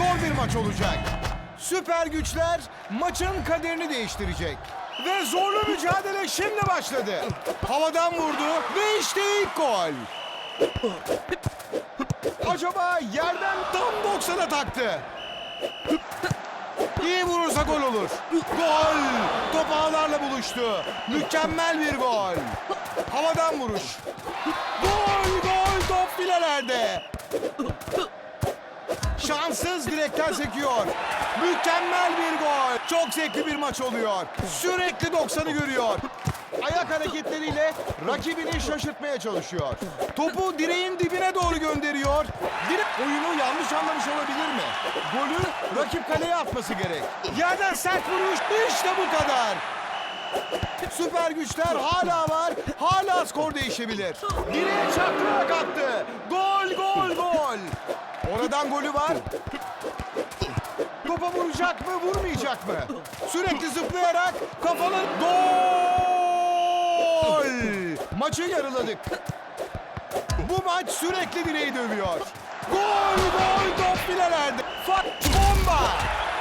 Zor bir maç olacak. Süper güçler maçın kaderini değiştirecek. Ve zorlu mücadele şimdi başladı. Havadan vurdu ve işte ilk gol. Acaba yerden tam 90'a taktı. İyi vurursa gol olur. Gol! Top ağlarla buluştu. Mükemmel bir gol. Havadan vuruş. Gol! Gol! Top filelerde. Şanssız direkten sekiyor. Mükemmel bir gol. Çok zevkli bir maç oluyor. Sürekli 90'ı görüyor. Ayak hareketleriyle rakibini şaşırtmaya çalışıyor. Topu direğin dibine doğru gönderiyor. Direk oyunu yanlış anlamış olabilir mi? Golü rakip kaleye atması gerek. Yerden sert vuruş. İşte bu kadar. Süper güçler hala var. Hala skor değişebilir. Direğe çarptırarak attı. Gol. Oradan golü var. Topa vuracak mı, vurmayacak mı? Sürekli zıplayarak kafalı gol! Maçı yarıladık. Bu maç sürekli direği dövüyor. Gol, gol, top filelerde. Fat bomba!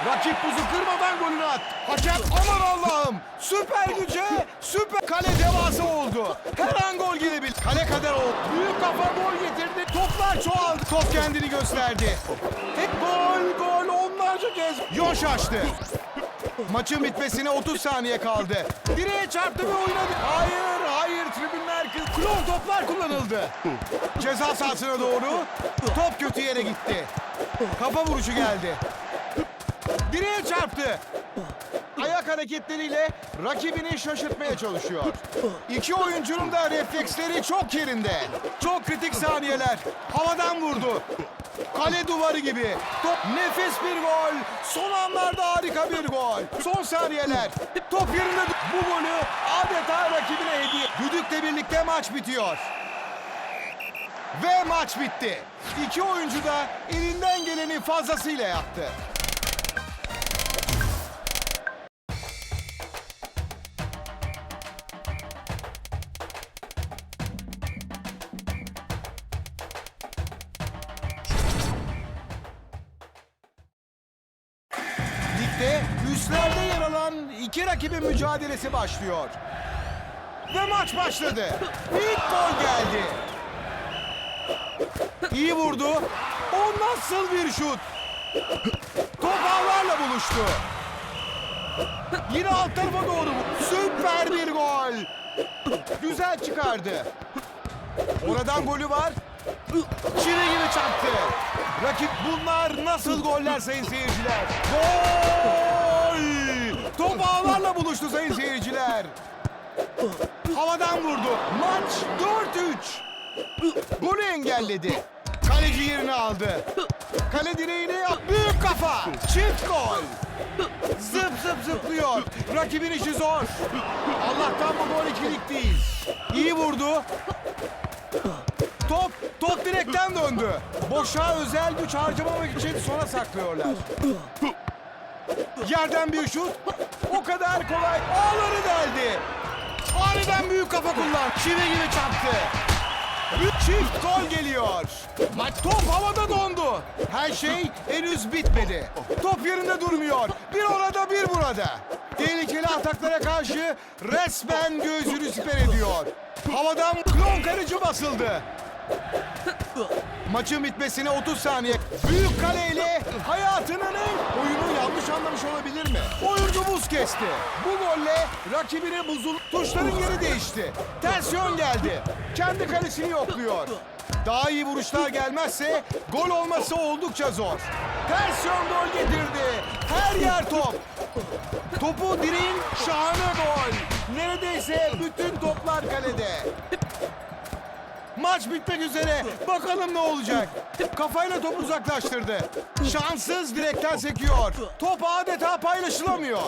Rakip buzu kırmadan golünü at. Hakem aman Allah'ım. Süper güce süper kale devası oldu. Her an gol gelebilir. Kale kadar oldu. Büyük kafa gol getirdi. Toplar çoğaldı. Top kendini gösterdi. Hep gol gol onlarca kez. Yoş açtı. Maçın bitmesine 30 saniye kaldı. Direğe çarptı ve oynadı. Hayır, hayır tribünler kız. Klon toplar kullanıldı. Ceza sahasına doğru. Top kötü yere gitti. Kafa vuruşu geldi. Direğe çarptı. Ayak hareketleriyle rakibini şaşırtmaya çalışıyor. İki oyuncunun da refleksleri çok yerinde. Çok kritik saniyeler. Havadan vurdu. Kale duvarı gibi. Top nefis bir gol. Son anlarda harika bir gol. Son saniyeler. Top yerinde. Bu golü adeta rakibine hediye. Düdükle birlikte maç bitiyor. Ve maç bitti. İki oyuncu da elinden geleni fazlasıyla yaptı. Üstlerde yer alan iki rakibin mücadelesi başlıyor. Ve maç başladı. İlk gol geldi. İyi vurdu. O nasıl bir şut? Top ağlarla buluştu. Yine alt tarafa doğru. Süper bir gol. Güzel çıkardı. Oradan golü var. Çivi gibi çaktı. Rakip bunlar nasıl goller sayın seyirciler? Gol! Top ağlarla buluştu sayın seyirciler. Havadan vurdu. Maç 4-3. Golü engelledi. Kaleci yerini aldı. Kale direğine. Büyük kafa. Çift gol. Zıp zıp zıplıyor. Rakibin işi zor. Allah'tan bu gol ikilik değil. İyi vurdu. Top, top direkten döndü. Boşa özel güç harcamamak için sona saklıyorlar. Yerden bir şut. O kadar kolay. Ağları deldi. Aniden büyük kafa kullan. Çivi gibi çarptı. Çift gol geliyor. Maç top havada dondu. Her şey henüz bitmedi. Top yerinde durmuyor. Bir orada bir burada. Tehlikeli ataklara karşı resmen göğsünü siper ediyor. Havadan klon kaleci basıldı. Maçın bitmesine 30 saniye. Büyük kaleyle hayatının en... Oyunu yanlış anlamış olabilir mi? Oyuncu buz kesti. Bu golle rakibini buzul... Tuşların yeri değişti. Ters yön geldi. Kendi kalesini yokluyor. Daha iyi vuruşlar gelmezse gol olması oldukça zor. Ters yön gol getirdi. Her yer top. Topu direğin şahane gol. Neredeyse bütün toplar kalede. Maç bitmek üzere. Bakalım ne olacak. Kafayla topu uzaklaştırdı. Şanssız direkten sekiyor. Top adeta paylaşılamıyor.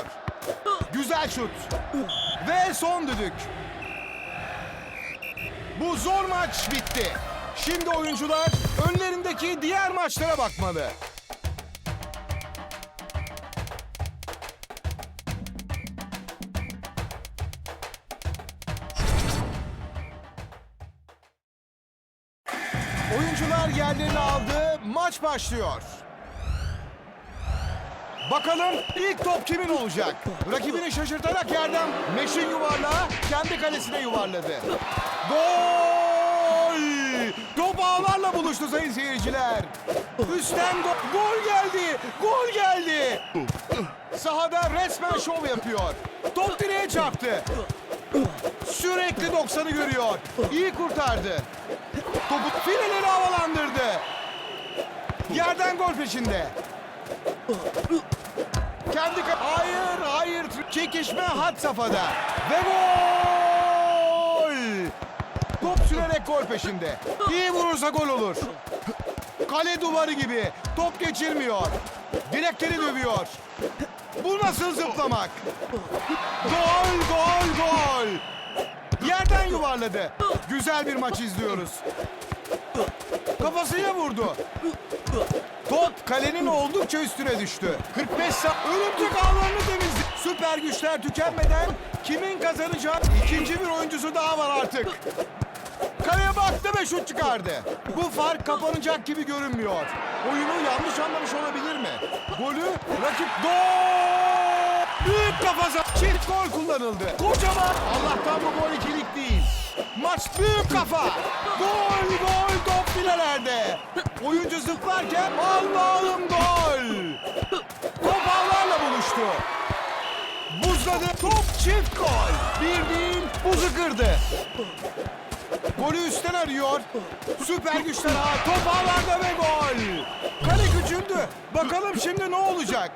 Güzel şut. Ve son düdük. Bu zor maç bitti. Şimdi oyuncular önlerindeki diğer maçlara bakmalı. Başlıyor. Bakalım ilk top kimin olacak? Rakibini şaşırtarak yerden meşin yuvarlağı kendi kalesine yuvarladı. Gol! Top ağlarla buluştu sayın seyirciler. Üstten go- gol geldi. Gol geldi. Sahada resmen şov yapıyor. Top direğe çarptı. Sürekli 90'ı görüyor. İyi kurtardı. Topu fileleri havalandırdı. Yerden gol peşinde. Kendi Hayır, hayır. Çekişme had safhada. Ve gol! Top sürerek gol peşinde. İyi vurursa gol olur. Kale duvarı gibi. Top geçirmiyor. Direkleri dövüyor. Bu nasıl zıplamak? Gol, gol, gol. Yerden yuvarladı. Güzel bir maç izliyoruz. Kafasıyla vurdu. Top kalenin oldukça üstüne düştü. 45 sa örümcek ağlarını temizledi. Süper güçler tükenmeden kimin kazanacağı ikinci bir oyuncusu daha var artık. Kaleye baktı ve şut çıkardı. Bu fark kapanacak gibi görünmüyor. Oyunu yanlış anlamış olabilir mi? Golü rakip gol! Büyük kafası çift gol kullanıldı. Kocaman Allah'tan bu gol ikilik değil. Maç büyük kafa. Gol gol top filelerde. Oyuncu zıplarken Allah'ım gol. Top ağlarla buluştu. Buzladı. Top çift gol. Bir değil buzu kırdı. Golü üstten arıyor. Süper güçler ha. Top ağlarda ve gol. Kale küçüldü. Bakalım şimdi ne olacak?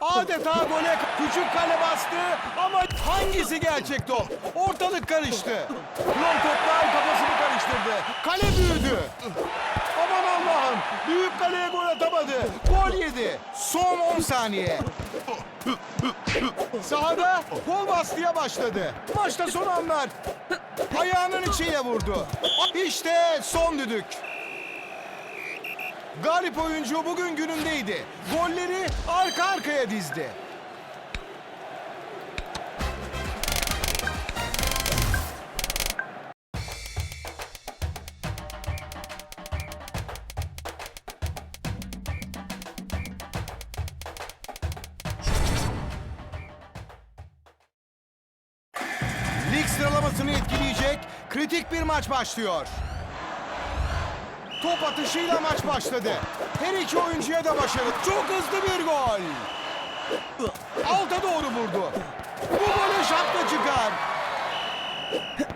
Adeta gole küçük kale bastı ama hangisi gerçek top? Ortalık karıştı. Klon toplar kafasını karıştırdı. Kale büyüdü. Büyük kaleye gol atamadı. Gol yedi. Son 10 saniye. Sahada gol bastıya başladı. Maçta son anlar. Ayağının içiyle vurdu. İşte son düdük. Galip oyuncu bugün günündeydi. Golleri arka arkaya dizdi. Sıralamasını etkileyecek kritik bir maç başlıyor. Top atışıyla maç başladı. Her iki oyuncuya da başarı. Çok hızlı bir gol. Alta doğru vurdu. Bu golü şapka çıkar.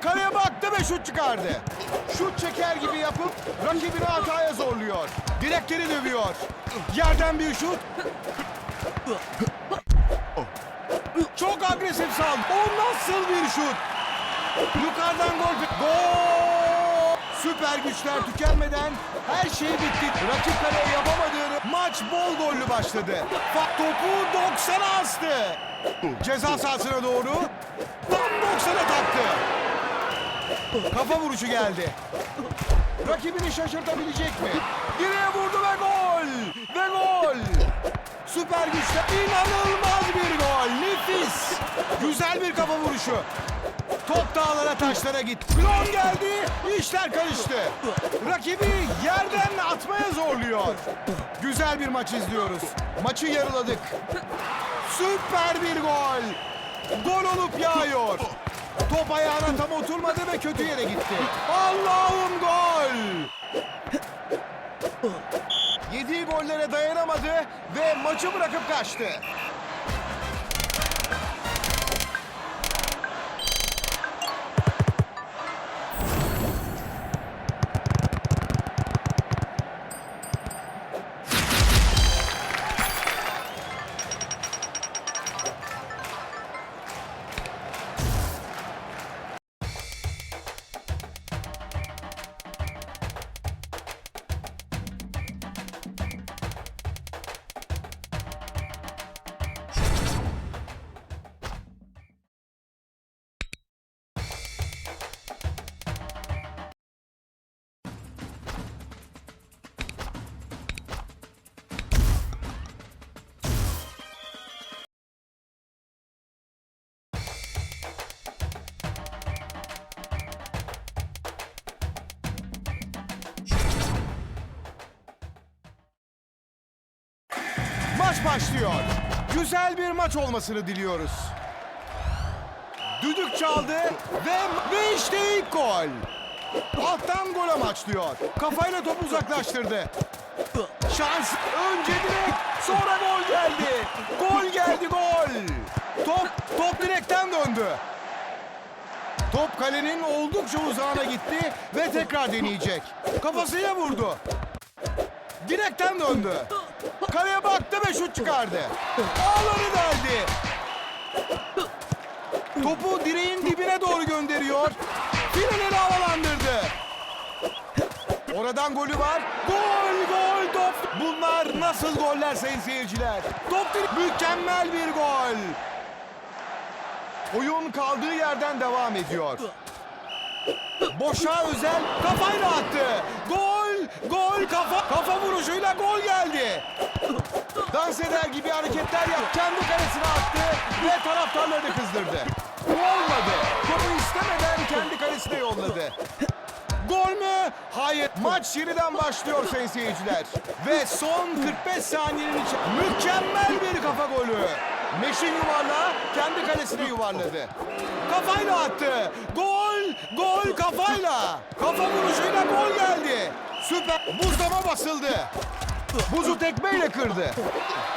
Kaleye baktı ve şut çıkardı. Şut çeker gibi yapıp rakibini hataya zorluyor. Direkleri dövüyor. Yerden bir şut. Çok agresif saldı. O nasıl bir şut? Yukarıdan gol. Gol! Süper güçler tükenmeden her şey bitti. Rakip kaleye yapamadığını maç bol gollü başladı. Topu 90'a astı. Ceza sahasına doğru tam 90'a taktı. Kafa vuruşu geldi. Rakibini şaşırtabilecek mi? Direğe vurdu ve gol! Ve gol! Süper güçler inanılmaz bir gol. Nefis. Güzel bir kafa vuruşu. Top dağlara taşlara gitti. Klon geldi. İşler karıştı. Rakibi yerden atmaya zorluyor. Güzel bir maç izliyoruz. Maçı yarıladık. Süper bir gol. Gol olup yağıyor. Top ayağına tam oturmadı ve kötü yere gitti. Allah'ım gol. Yediği gollere dayanamadı ve maçı bırakıp kaçtı. Maç başlıyor. Güzel bir maç olmasını diliyoruz. Düdük çaldı ve, ve işte ilk gol. Alttan gol amaçlıyor. Kafayla topu uzaklaştırdı. Şans önce direkt sonra gol geldi. Gol geldi gol. Top top direkten döndü. Top kalenin oldukça uzağına gitti ve tekrar deneyecek. Kafasıyla vurdu. Direkten döndü. Kaleye baktı ve şut çıkardı. Ağları deldi. Topu direğin dibine doğru gönderiyor. Fileleri havalandırdı. Oradan golü var. Gol gol top. Bunlar nasıl goller sayın seyirciler? Top mükemmel bir gol. Oyun kaldığı yerden devam ediyor. Boşa özel kafayla attı. Gol, gol kafa kafa vuruşuyla gol geldi. Dans eder gibi hareketler yap. Kendi kalesine attı ve taraftarları kızdırdı. Olmadı. Topu istemeden kendi kalesine yolladı. Gol mü? Hayır. Maç yeniden başlıyor sayın seyirciler. Ve son 45 saniyenin içi mükemmel bir kafa golü. Meşin yuvarlağı kendi kalesine yuvarladı. Kafayla attı. Gol, gol kafayla. Kafa vuruşuyla gol geldi. Süper. Buzlama basıldı. Buzu tekmeyle kırdı.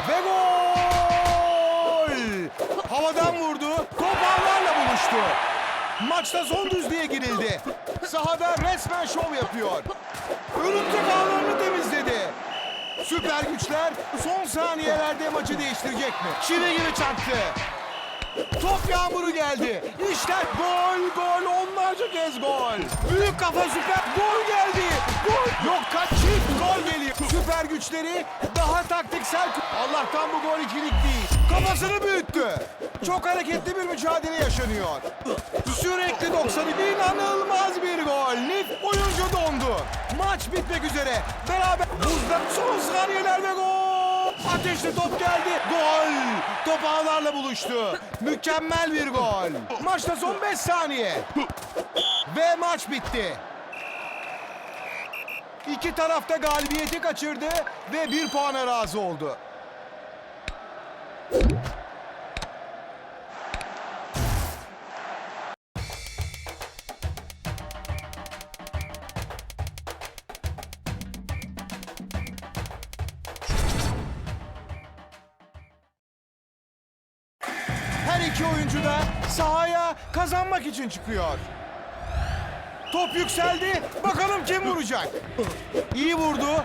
Ve gol! Havadan vurdu. Top ağlarla buluştu. Maçta son düzlüğe girildi. Sahada resmen şov yapıyor. Örümcek ağlarını temizledi. Süper güçler son saniyelerde maçı değiştirecek mi? Çivi gibi çaktı. Top yağmuru geldi. İşte gol gol kez gol. Büyük kafa süper gol geldi. Gol yok kaç çift gol geliyor. Süper güçleri daha taktiksel. Allah'tan bu gol ikilik değil. Kafasını büyüttü. Çok hareketli bir mücadele yaşanıyor. Sürekli 90 inanılmaz bir gol. Nif oyuncu dondu. Maç bitmek üzere. Beraber buzda son saniyeler gol. Ateşli top geldi. Gol. Top ağlarla buluştu. Mükemmel bir gol. Maçta son 5 saniye. Ve maç bitti. İki tarafta galibiyeti kaçırdı ve bir puana razı oldu. İki oyuncu da sahaya kazanmak için çıkıyor. Top yükseldi. Bakalım kim vuracak. İyi vurdu.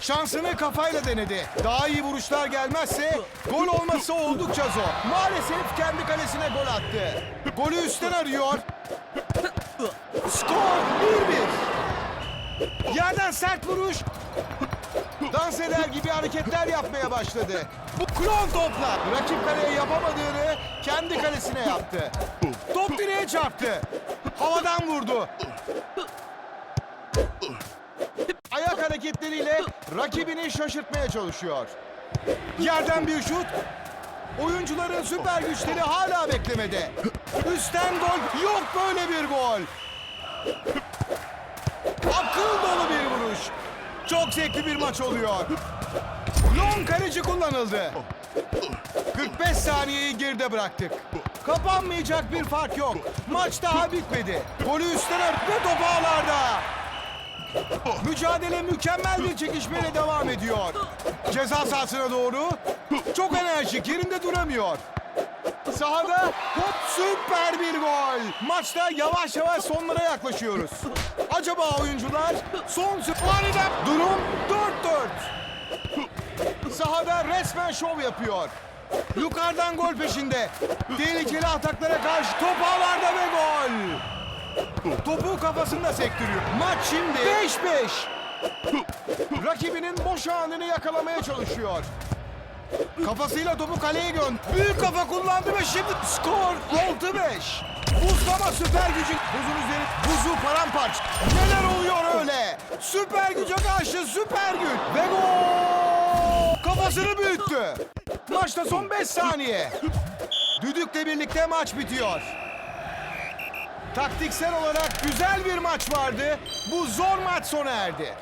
Şansını kafayla denedi. Daha iyi vuruşlar gelmezse gol olması oldukça zor. Maalesef kendi kalesine gol attı. Golü üstten arıyor. Skor 1-1. Yerden sert vuruş. Dans eder gibi hareketler yapmaya başladı. Bu klon topla rakip kaleye yapamadığını kendi kalesine yaptı. Top direğe çarptı. Havadan vurdu. Ayak hareketleriyle rakibini şaşırtmaya çalışıyor. Yerden bir şut. Oyuncuların süper güçleri hala beklemede. Üstten gol. Yok böyle bir gol. Akıl dolu bir vuruş. Çok zevkli bir maç oluyor. Long kaleci kullanıldı. 45 saniyeyi geride bıraktık. Kapanmayacak bir fark yok. Maç daha bitmedi. Golü üstten at ve top. Mücadele mükemmel bir çekişmeyle devam ediyor. Ceza sahasına doğru. Çok enerjik, yerinde duramıyor. Sahada hop süper bir gol. Maçta yavaş yavaş sonlara yaklaşıyoruz. Acaba oyuncular son sü- aniden durum 4-4. Sahada resmen şov yapıyor. Yukarıdan gol peşinde. Tehlikeli ataklara karşı top ağlarda ve gol. Topu kafasında sektiriyor. Maç şimdi 5-5. Rakibinin boş anını yakalamaya çalışıyor. Kafasıyla topu kaleye gönder. Büyük kafa kullandı ve şimdi skor 6-5. Buzlama süper gücü. Buzun üzeri buzu paramparça. Neler oluyor öyle? Süper güce karşı süper güç. Ve gol! Kafasını büyüttü. Maçta son 5 saniye. Düdükle birlikte maç bitiyor. Taktiksel olarak güzel bir maç vardı. Bu zor maç sona erdi.